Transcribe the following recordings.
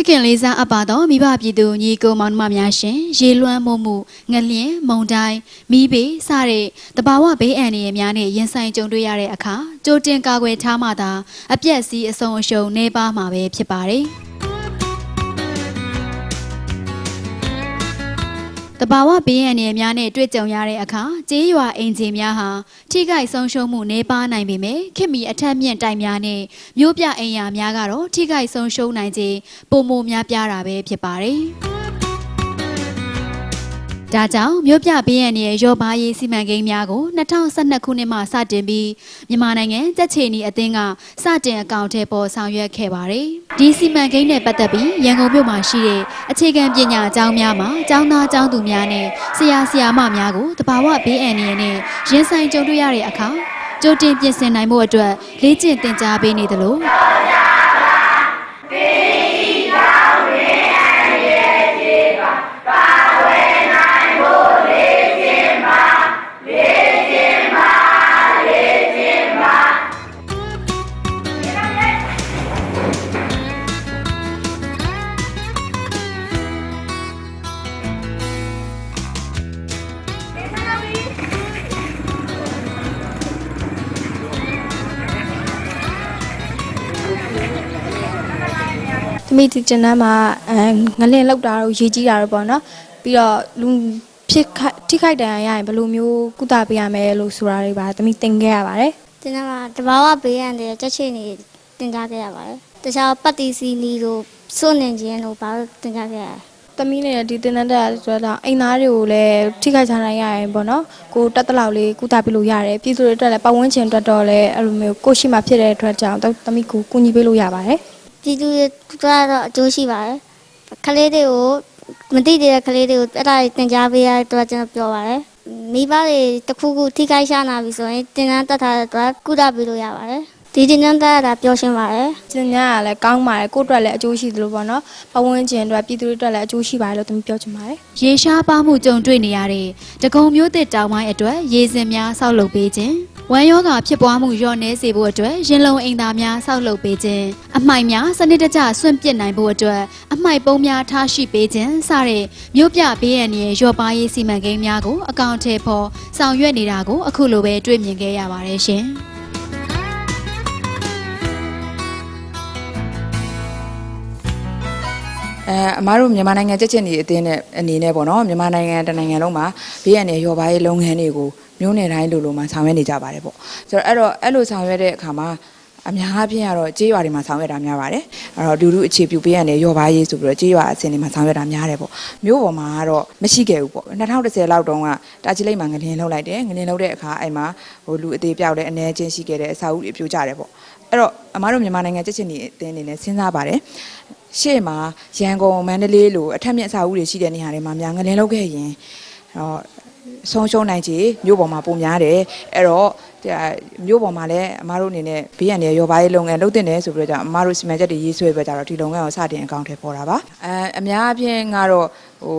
ချစ်ခင်လေးစားအပ်ပါတော့မိဘပြည်သူညီကိုမောင်နှမများရှင်ရေလွှမ်းမိုးမှုငလျင်မုန်တိုင်းမိဘေးစတဲ့တဘာဝဘေးအန္တရာယ်များနဲ့ရင်ဆိုင်ကြုံတွေ့ရတဲ့အခါကြိုတင်ကာကွယ်ထားမှသာအပြက်စီးအဆုံးအရှုံးနေပါမှာပဲဖြစ်ပါတယ် တဘာဝဘေးအန္တရာယ်များနဲ့တွေ့ကြုံရတဲ့အခါကြေးရွာအင်ဂျင်များဟာထိခိုက်ဆုံးရှုံးမှုနေပါနိုင်ပေမဲ့ခင်မီအထက်မြင့်တိုင်များနဲ့မြို့ပြအိမ်ယာများကတော့ထိခိုက်ဆုံးရှုံးနိုင်ခြင်းပုံမများပြားတာပဲဖြစ်ပါတယ်။ဒါကြောင့်မြို့ပြဘေးရန်ရဲ့ရောဘာရေးစီမံကိန်းများကို2012ခုနှစ်မှစတင်ပြီးမြန်မာနိုင်ငံကြက်ချေနီအသင်းကစတင်အကောင့်ထဲပေါ်ဆောင်ရွက်ခဲ့ပါတယ်။ ဒီစီမံကိန်းနဲ့ပတ်သက်ပြီးရန်ကုန်မြို့မှာရှိတဲ့အခြေခံပညာကျောင်းများမှာကျောင်းသားကျောင်းသူများနဲ့ဆရာဆရာမများကိုတဘာဝဘေးအန္တရာယ်နဲ့ရင်ဆိုင်ကြုံတွေ့ရတဲ့အခါကြိုတင်ပြင်ဆင်နိုင်မှုအတွက်လေ့ကျင့်သင်ကြားပေးနေသလို သမီးဒီကျန်တန်းမှာအဲငလင်လောက်တာတော့ရေးကြည့်တာတော့ပေါ့နော်ပြီးတော့လူဖြစ်ခိုက်ထိခိုက်ဒဏ်ရာရရင်ဘယ်လိုမျိုးကုသပေးရမယ်လို့ဆိုတာတွေပါသမီးသင်ခဲ့ရပါတယ်တင်တာမှာတဘာဝဘေးရန်တဲ့ကြက်ချင်နေတင်ကြားခဲ့ရပါတယ်။တခြားပတ်တီစီနီတို့စွန့်နေခြင်းတို့ဘာလို့တင်ကြားခဲ့ရလဲသမီးနဲ့ဒီတင်တန်းတက်ဆိုတော့အိမ်သားတွေကိုလည်းထိခိုက်ချနိုင်ရရင်ပေါ့နော်ကိုတက်တလောက်လေးကုသပေးလို့ရတယ်ပြည်သူတွေအတွက်လည်းပတ်ဝန်းကျင်အတွက်တော့လည်းအဲ့လိုမျိုးကိုရှိမှဖြစ်တဲ့အတွက်ကြောင့်သမီးကိုကူညီပေးလို့ရပါတယ်။ ပြည်သူတွေကတော့အကျိုးရှိပါတယ်။ကလေးတွေကိုမသိသေးတဲ့ကလေးတွေကိုအဲ့ဒါတွေတင်ကြားပေးရတဲ့အတွက်ကျွန်တော်ပြောပါတယ်။မိဘတွေတစ်ခုခုထိခိုက်ရှာနာပြီဆိုရင်တင်တန်းတက်ထားတဲ့အတွက်ကုသပေးလို့ရပါတယ်။ဒီတင်တန်းတက်ရတာပျော်ရွှင်ပါတယ်။ကျန်ညာကလည်းကောင်းပါတယ်ကိုယ့်အတွက်လည်းအကျိုးရှိသလိုပေါ့နော်ပတ်ဝန်းကျင်အတွက်ပြည်သူတွေအတွက်လည်းအကျိုးရှိပါတယ်လို့သမီးပြောချင်ပါတယ်ရေရှားပါမှုကြုံတွေ့နေရတဲ့တကုံမျိုးသစ်တောင်ပိုင်းအတွက်ရေစင်များဆောက်လုပ်ပေးခြင်း ဝမ်းယောဂါဖြစ်ပွားမှုလျော့နည်းစေဖို့အတွက်ရင်လုံအိမ်သာများဆောက်လုပ်ပေးခြင်းအမှိုက်များစနစ်တကျဆွန့်ပစ်နိုင်ဖို့အတွက်အမှိုက်ပုံးများထားရှိပေးခြင်းစတဲ့မြို့ပြဘေးရန်ရဲ့ရောပါရေးစီမံကိန်းများကိုအကောင့်ထဲပေါ်ဆောင်ရွက်နေတာကိုအခုလိုပဲတွေ့မြင်ခဲ့ရပါတယ်ရှင်။အဲအမားတို့မြန်မာနိုင်ငံကြက်ချင်နေအသင်းနဲ့အနေနဲ့ပေါ့နော်မြန်မာနိုင်ငံတစ်နိုင်ငံလုံးမှာဘေးရန်တွေရောပါရေးလုပ်ငန်းတွေကို မျိုးနယ်တိုင်းလိုလိုမှာဆောင်ရွက်နေကြပါတယ်ပေါ့ဆိုတော့အဲ့တော့အဲ့လိုဆောင်ရွက်တဲ့အခါမှာအများအားဖြင့်ကတော့ကြေးရွာတွေမှာဆောင်ရွက်တာများပါတယ်အဲ့တော့ဒူဒူအခြေပြုပေးရတဲ့ရောပါရေးဆိုပြီးတော့ကြေးရွာအဆင့်တွေမှာဆောင်ရွက်တာများတယ်ပေါ့မြို့ပေါ်မှာကတော့မရှိခဲ့ဘူးပေါ့2010လောက်တုန်းကတာချီလိတ်မှာငလင်းလှုပ်လိုက်တယ်ငလင်းလှုပ်တဲ့အခါအဲ့မှာဟိုလူအသေးပြောက်လည်းအနေချင်းရှိခဲ့တဲ့အစာအုပ်တွေပြိုကျတယ်ပေါ့အဲ့တော့အမားတို့မြန်မာနိုင်ငံကြက်ချင်နေအသင်းအနေနဲ့စဉ်းစားပါတယ်ရှေ့မှာရန်ကုန်မန္တလေးလိုအထက်မြင့်အစာအုပ်တွေရှိတဲ့နေရာတွေမှာများငလင်းလောက်ခဲ့ရင်တော့ ဆုံးရှုံးနိုင်ခြေမြို့ပေါ်မှာပုံများတယ်အဲ့တော့ဒါမြို့ပေါ်မှာလည်းအမားတို့အနေနဲ့ဘေးရန်တွေရောပါရေးလုပ်ငန်းလုပ်တင်တယ်ဆိုပြီးတော့じゃအမားတို့စီမံချက်တွေရေးဆွဲပဲကြတော့ဒီလုပ်ငန်းကိုစတင်အကောင့်ထဲပေါ်တာပါအဲအများအပြားကတော့ဟို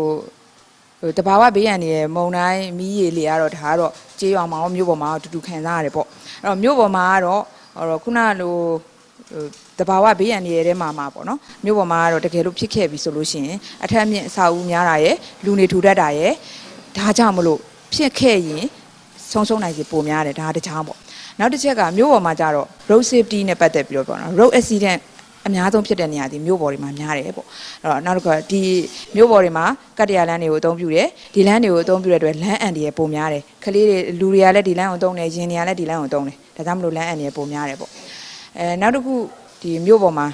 ဟိုတဘာဝဘေးရန်တွေရဲ့မုံတိုင်းမီးရေလေကတော့ဒါကတော့ကြေးရွာမှာရောမြို့ပေါ်မှာရောအတူတူခံစားရတယ်ပေါ့အဲ့တော့မြို့ပေါ်မှာကတော့ဟိုခုနလိုဟိုတဘာဝဘေးရန်တွေထဲမှာမှာပေါ့နော်မြို့ပေါ်မှာကတော့တကယ်လို့ဖြစ်ခဲ့ပြီဆိုလို့ရှိရင်အထက်မြင့်အစာအုပ်များတာရယ်လူနေထူထပ်တာရယ်ဒါကြောင့်မလို့ ဖြစ်ခဲ့ရင်ဆုံးရှုံးနိုင်ခြေပိုများတယ်ဒါကတခြားပေါ့နောက်တစ်ချက်ကမြို့ပေါ်မှာကျတော့ road safety နဲ့ပတ်သက်ပြီးတော့ပေါ့နော် road accident အများဆုံးဖြစ်တဲ့နေရာဒီမြို့ပေါ်တွေမှာများတယ်ပေါ့အဲ့တော့နောက်တစ်ခါဒီမြို့ပေါ်တွေမှာကတ္တရာလမ်းတွေကိုအသုံးပြုတယ်ဒီလမ်းတွေကိုအသုံးပြုတဲ့အတွက်လမ်းအန်တွေပိုများတယ်ခလေးတွေလူတွေကလည်းဒီလမ်းကိုအသုံးတယ်ရင်တွေကလည်းဒီလမ်းကိုအသုံးတယ်ဒါကြောင့်မလို့လမ်းအန်တွေပိုများတယ်ပေါ့အဲနောက်တစ်ခုဒီမြို့ပေါ်မှာ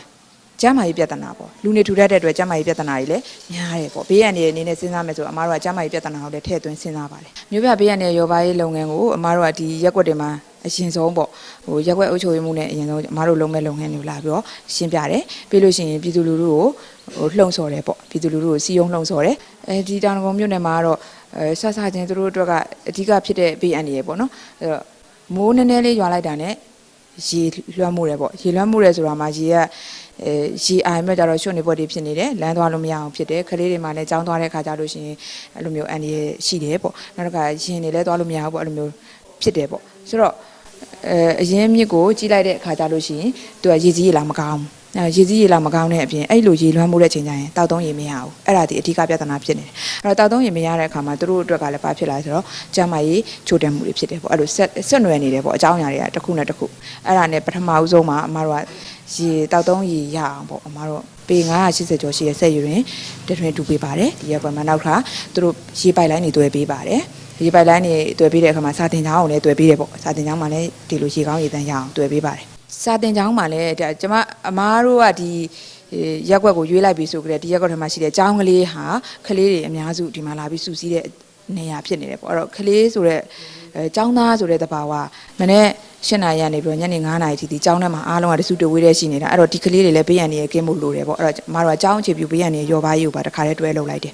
ကျန်းမာရေးပြဿနာပေါ့လူနေထူထပ်တဲ့အတွက်ကျန်းမာရေးပြဿနာတွေလည်းများတယ်ပေါ့ဘေးရန်တွေအနေနဲ့စဉ်းစားမယ်ဆိုအမားတို့ကကျန်းမာရေးပြဿနာကိုလည်းထည့်သွင်းစဉ်းစားပါတယ်မြို့ပြဘေးရန်တွေရောပါရေးလုပ်ငန်းကိုအမားတို့ကဒီရက်ွက်တွေမှာအရင်ဆုံးပေါ့ဟိုရက်ွက်အုပ်ချုပ်ရေးမှုနဲ့အရင်ဆုံးအမားတို့လုပ်မဲ့လုပ်ငန်းတွေကိုလာပြီးတော့ရှင်းပြတယ်ပြီးလို့ရှိရင်ပြည်သူလူထုကိုဟိုလှုံ့ဆော်တယ်ပေါ့ပြည်သူလူထုကိုစီယုံလှုံ့ဆော်တယ်အဲဒီတောင်ကုန်းမြို့နယ်မှာကတော့အဲဆက်ဆချင်းသူတို့အတွက်ကအဓိကဖြစ်တဲ့ဘေးအန္တရာယ်ပေါ့နော်အဲတော့မိုးနည်းနည်းလေးရွာလိုက်တာနဲ့ ရေလွှမ်းမှုတယ်ပေါ့ရေလွှမ်းမှုတယ်ဆိုတာမှာရေကအဲရေအိုင်မဲ့ကြတော့ရွှွနေပွဲတွေဖြစ်နေတယ်လမ်းသွားလို့မရအောင်ဖြစ်တယ်ခလေးတွေမှလည်းကြောင်းသွားတဲ့ခါကြလို့ရှိရင်အဲ့လိုမျိုးအန်ဒီရရှိတယ်ပေါ့နောက်တစ်ခါရင်တွေလည်းသွားလို့မရဘူးပေါ့အဲ့လိုမျိုးဖြစ်တယ်ပေါ့ဆိုတော့အဲအရင်မြစ်ကိုကြီးလိုက်တဲ့ခါကြလို့ရှိရင်သူကရေကြီးရေလာမကောင်းဘူးအဲ ရေကြီးရေလာမကောင်းတဲ့အပြင်အဲ့လိုရေလွှမ်းမှုတဲ့ချိန်ကျရင်တောက်သုံးရေမရဘူးအဲ့ဒါဒီအဓိကပြဿနာဖြစ်နေတယ်အဲ့တော့တောက်သုံးရေမရတဲ့အခါမှာသူတို့အတွက်ကလည်းဘာဖြစ်လာလဲဆိုတော့ကျန်းမာရေးချို့တဲ့မှုတွေဖြစ်တယ်ပေါ့အဲ့လိုဆက်ဆက်နွယ်နေတယ်ပေါ့အကြောင်းအရာတွေကတစ်ခုနဲ့တစ်ခုအဲ့ဒါနဲ့ပထမဦးဆုံးမှာအမတို့ကရေတောက်သုံးရေရအောင်ပေါ့အမတို့ပေ980ကျော်ရှိတဲ့ဆက်ယူရင်တထွင်တူပေးပါတယ်ဒီရက်ကွယ်မှာနောက်ခါသူတို့ရေပိုက်လိုင်းတွေတွဲပေးပါတယ်ရေပိုက်လိုင်းတွေတွဲပေးတဲ့အခါမှာစာတင်ချောင်းကိုလည်းတွဲပေးတယ်ပေါ့စာတင်ချောင်းမှာလည်းဒီလိုရေကောင်းရေတန်းရအောင်တွဲပေးပါတယ် စာတင်ချောင်းမှာလည်းဒါကျမအမားတို့ကဒီအေးရက်ကွက်ကိုရွေးလိုက်ပြီဆိုကြတဲ့ဒီရက်ကွက်ထဲမှာရှိတဲ့ចောင်းကလေးဟာကလေးတွေအများစုဒီမှာလာပြီးစူးစီးတဲ့နေရာဖြစ်နေတယ်ပေါ့အဲ့တော့ကလေးဆိုတဲ့အဲចောင်းသားဆိုတဲ့တဘာဝမနေ့၈နာရီကနေပြီးတော့ညနေ9နာရီထိဒီကျောင်းထဲမှာအားလုံးကတစုတဝေးတည်းရှိနေတာအဲ့တော့ဒီကလေးတွေလည်းဘေးရန်တွေရဲ့ကင်းမှုလိုတယ်ပေါ့အဲ့တော့မတော်ကကျောင်းအခြေပြုဘေးရန်တွေရောပါရေးကိုပါတခါတည်းတွဲလုပ်လိုက်တယ်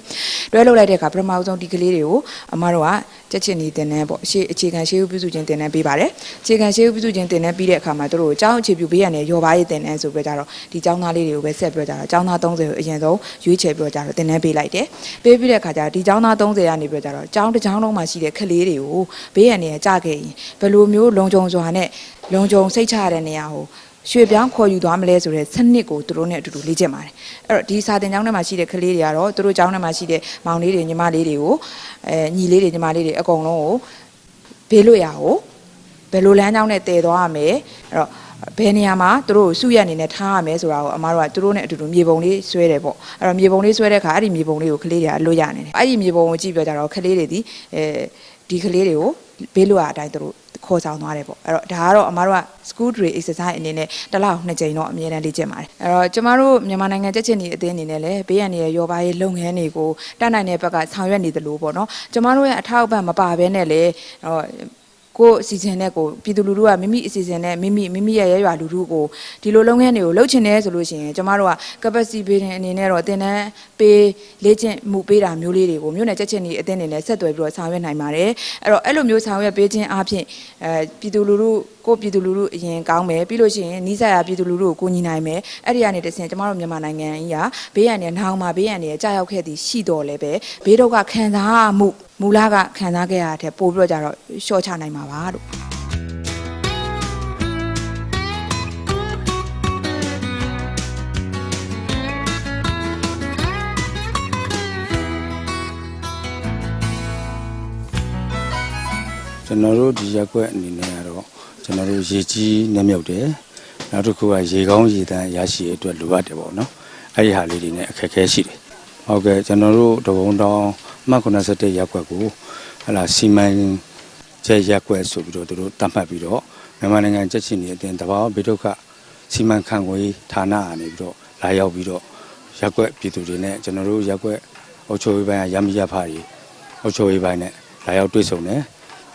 တွဲလုပ်လိုက်တဲ့အခါပထမဆုံးဒီကလေးတွေကိုအမတော်ကကြက်ချစ်နေတင်နေပေါ့ရှေ့အခြေခံရှေးဥပြုစုခြင်းတင်နေပေးပါတယ်အခြေခံရှေးဥပြုစုခြင်းတင်နေပြီးတဲ့အခါမှာတို့ကျောင်းအခြေပြုဘေးရန်တွေရောပါရေးတင်နေဆိုပြီးကြတော့ဒီကျောင်းသားလေးတွေကိုပဲဆက်ပြီးကြတော့ကျောင်းသား30ကိုအရင်ဆုံးရွေးချယ်ပြီးကြတော့တင်နေပေးလိုက်တယ်ပေးပြီးတဲ့အခါကျတော့ဒီကျောင်းသား30ကနေပြီးကြတော့ကျောင်းတစ်ကျောင်းလုံးမှာရှိတဲ့ကလေးတွေကိုဘေးရန်တွေကြာခဲ့ရင်ဘယ်လိုမျိုးလုံခြုံစွာနဲ့လုံခြုံစိတ်ချရတဲ့နေရာကိုရွှေပြောင်းခေါ်ယူသွားမလဲဆိုတဲ့စနစ်ကိုသူတို့နဲ့အတူတူလေ့ကျင့်ပါတယ်အဲ့တော့ဒီစာသင်ကျောင်းထဲမှာရှိတဲ့ကလေးတွေကတော့သူတို့ကျောင်းထဲမှာရှိတဲ့မောင်လေးတွေညီမလေးတွေကိုအဲညီလေးတွေညီမလေးတွေအကုန်လုံးကိုဘေးလွတ်ရာကိုဘယ်လိုလမ်းကြောင်းနဲ့တည်သွားရမယ်အဲ့တော့ဘယ်နေရာမှာသူတို့ကိုစုရက်အနေနဲ့ထားရမယ်ဆိုတာကိုအမားတို့ကသူတို့နဲ့အတူတူမြေပုံလေးဆွဲတယ်ပေါ့အဲ့တော့မြေပုံလေးဆွဲတဲ့အခါအဲ့ဒီမြေပုံလေးကိုကလေးတွေကလွတ်ရနေတယ်အဲ့ဒီမြေပုံကိုကြည့်ပြကြတော့ကလေးတွေဒီအဲဒီကလေးတွေကိုဘေးလွတ်ရာအတိုင်းသူတို့ ခေါ်ဆောင်သွားတယ်ပေါ့အဲ့တော့ဒါကတော့အမားတို့က school day exercise အနေနဲ့တစ်လောက်နှစ်ကြိမ်တော့အမြဲတမ်းလေ့ကျင့်ပါတယ်အဲ့တော့ကျမတို့မြန်မာနိုင်ငံကြက်ချင်နေအသင်းအနေနဲ့လည်းဘေးရန်နေတဲ့ရောပါရေးလုပ်ငန်းတွေကိုတတ်နိုင်တဲ့ဘက်ကဆောင်ရွက်နေသလိုပေါ့နော်ကျမတို့ရဲ့အထောက်အပံ့မပါဘဲနဲ့လည်းဟော ကိုယ်အစီအစဉ်နဲ့ကိုပြည်သူလူထုကမိမိအစီအစဉ်နဲ့မိမိမိမိရဲ့ရရွာလူထုကိုဒီလိုလုပ်ငန်းတွေကိုလုပ်ချင်တယ်ဆိုလို့ရှိရင်ကျမတို့က capacity building အနေနဲ့တော့တင်တန်းပေးလေ့ကျင့်မှုပေးတာမျိုးလေးတွေကိုမြို့နယ်ကြက်ချင်နေအသင်းအနေနဲ့ဆက်သွယ်ပြီးတော့ဆောင်ရွက်နိုင်ပါတယ်အဲ့တော့အဲ့လိုမျိုးဆောင်ရွက်ပေးခြင်းအပြင်အဲပြည်သူလူထု ကိုပြည်သူလူထုအရင်ကောင်းမယ်ပြီးလို့ရှိရင်နီးစပ်ရာပြည်သူလူထုကိုကိုညီနိုင်မယ်အဲ့ဒီကနေတဆင်ကျမတို့မြန်မာနိုင်ငံကြီးကဘေးရန်နဲ့နောင်မှာဘေးရန်နဲ့ကြာရောက်ခဲ့သည်ရှိတော်လဲပဲဘေးဒုက္ခခံစားမှုမူလကခံစားခဲ့ရတဲ့ပို့ပြီးတော့ကြတော့ရှော့ချနိုင်မှာပါလို့ကျွန်တော်တို့ဒီရက်ကွက်အနေနဲ့ကတော့ ကျွန်တော်တို့ရေကြီးနှမြုပ်တယ်နောက်တစ်ခုကရေကောင်းရေတန်းရရှိရေးအတွက်လိုအပ်တယ်ပေါ့နော်အဲ့ဒီဟာလေးတွေနဲ့အခက်အခဲရှိတယ်ဟုတ်ကဲ့ကျွန်တော်တို့တဘုံတောင်အမှတ်97ရက်ကွက်ကိုဟလာစီမံကျဲရက်ကွက်ဆိုပြီးတော့သူတို့တတ်မှတ်ပြီးတော့မြန်မာနိုင်ငံကြက်ချင်နေအတင်းတဘာဝဘေဒုက္ခစီမံခန့်ခွဲဌာနအနေပြီးတော့လာရောက်ပြီးတော့ရက်ကွက်ပြည်သူတွေနဲ့ကျွန်တော်တို့ရက်ကွက်အုပ်ချုပ်ရေးပိုင်းကရမရဖားတွေအုပ်ချုပ်ရေးပိုင်းနဲ့လာရောက်တွေ့ဆုံတယ်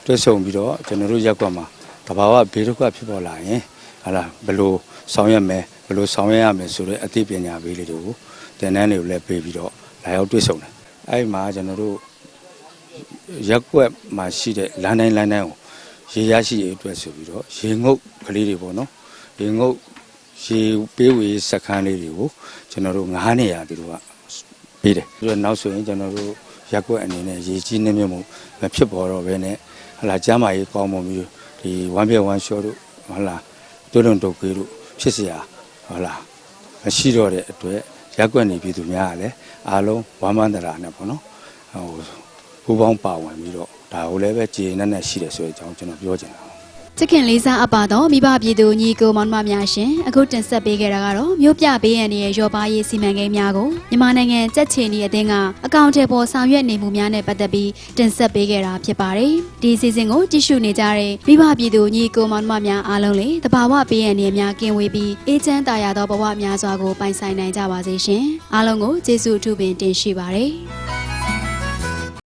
တွဲဆုံပြီးတော့ကျွန်တော်တို့ရက်ကွက်မှာ တဘာဝဘေးဒုက္ခဖြစ်ပေါ်လာရင်ဟာလာဘယ်လိုဆောင်ရွက်မယ်ဘယ်လိုဆောင်ရွက်ရမယ်ဆိုတဲ့အသိပညာပေးလေးတွေကိုသင်တန်းတွေကိုလည်းပေးပြီးတော့လာရောက်တွေ့ဆုံတယ်အဲ့ဒီမှာကျွန်တော်တို့ရက်ကွက်မှာရှိတဲ့လမ်းတိုင်းလမ်းတိုင်းကိုရေရရှိရေးအတွက်ဆိုပြီးတော့ရေငုတ်ကလေးတွေပေါ့နော်ရေငုတ်ရေပေးဝေစခန်းလေးတွေကိုကျွန်တော်တို့9နေရာသူတို့ကပေးတယ်ပြီးတော့နောက်ဆိုရင်ကျွန်တော်တို့ရက်ကွက်အနေနဲ့ရေကြီးနေမြမှုမဖြစ်ပေါ်တော့ဘဲနဲ့ဟလာကျမ်းမာရေးကောင်းမှုမျိုး ဒီဝမ်ပြဝမ်ရှော့တို့ဟလာတွလုံတုတ်ကေးတို့ဖြစ်เสียဟလာမရှိတော့တဲ့အတွက်ရက်ွက်နေပြည်သူများကလည်းအားလုံးဝမ်းမန္တရာနဲ့ပေါ့နော်ဟိုပူပေါင်းပါဝင်ပြီးတော့ဒါကိုလည်းပဲကြည်နဲ့နဲ့ရှိတယ်ဆိုတဲ့အကြောင်းကျွန်တော်ပြောချင်တာ ချစ်ခင်လေးစားအပ်ပါတော့မိဘပြည်သူညီကိုမောင်နှမများရှင်အခုတင်ဆက်ပေးခဲ့တာကတော့မြို့ပြဘေးရန်ရဲ့ရောပါရေးစီမံကိန်းများကိုမြန်မာနိုင်ငံကြက်ချေနီအသင်းကအကောင့်ထဲပေါ်ဆောင်ရွက်နေမှုများနဲ့ပတ်သက်ပြီးတင်ဆက်ပေးခဲ့တာဖြစ်ပါတယ်ဒီစီစဉ်ကိုကြည့်ရှုနေကြတဲ့မိဘပြည်သူညီကိုမောင်နှမများအားလုံးလည်းတဘာဝဘေးရန်ရဲ့များကင်းဝေးပြီးအေးချမ်းသာယာသောဘဝများစွာကိုပိုင်ဆိုင်နိုင်ကြပါစေရှင်အားလုံးကိုကျေးဇူးအထူးပင်တင်ရှိပါတယ်